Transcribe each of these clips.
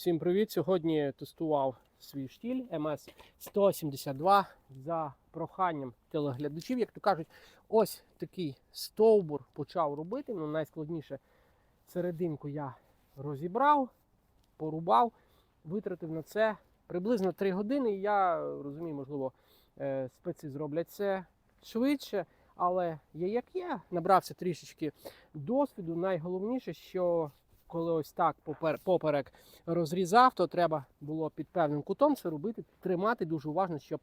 Всім привіт! Сьогодні тестував свій штіль МС-172 за проханням телеглядачів. Як то кажуть, ось такий стовбур почав робити. Ну, найскладніше серединку я розібрав, порубав, витратив на це приблизно 3 години. Я розумію, можливо, е, спеці зроблять це швидше, але є як є. Набрався трішечки досвіду. Найголовніше, що коли ось так поперек розрізав, то треба було під певним кутом це робити, тримати дуже уважно, щоб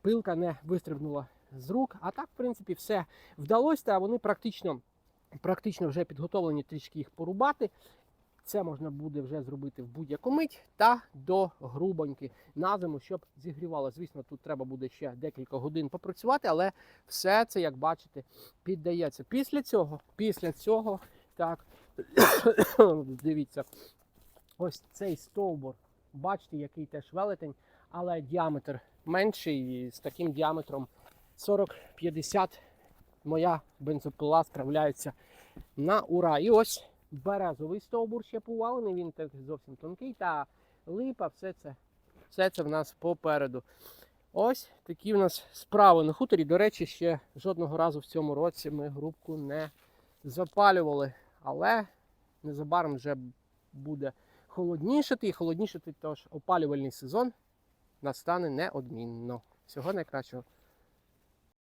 пилка не вистрибнула з рук. А так, в принципі, все вдалося, та вони практично, практично вже підготовлені трішки їх порубати. Це можна буде вже зробити в будь-яку мить та до грубоньки на зиму, щоб зігрівало. Звісно, тут треба буде ще декілька годин попрацювати, але все це, як бачите, піддається. Після цього, після цього, так, дивіться, ось цей стовбур, бачите, який теж велетень, але діаметр менший, і з таким діаметром 40-50 моя бензопила справляється на ура. І ось березовий стовбур ще повалений, він так зовсім тонкий, та липа, все це, все це в нас попереду. Ось такі в нас справи на хуторі. До речі, ще жодного разу в цьому році ми грубку не запалювали, але незабаром вже буде холоднішати і холоднішати, тож опалювальний сезон настане неодмінно. Всього найкращого.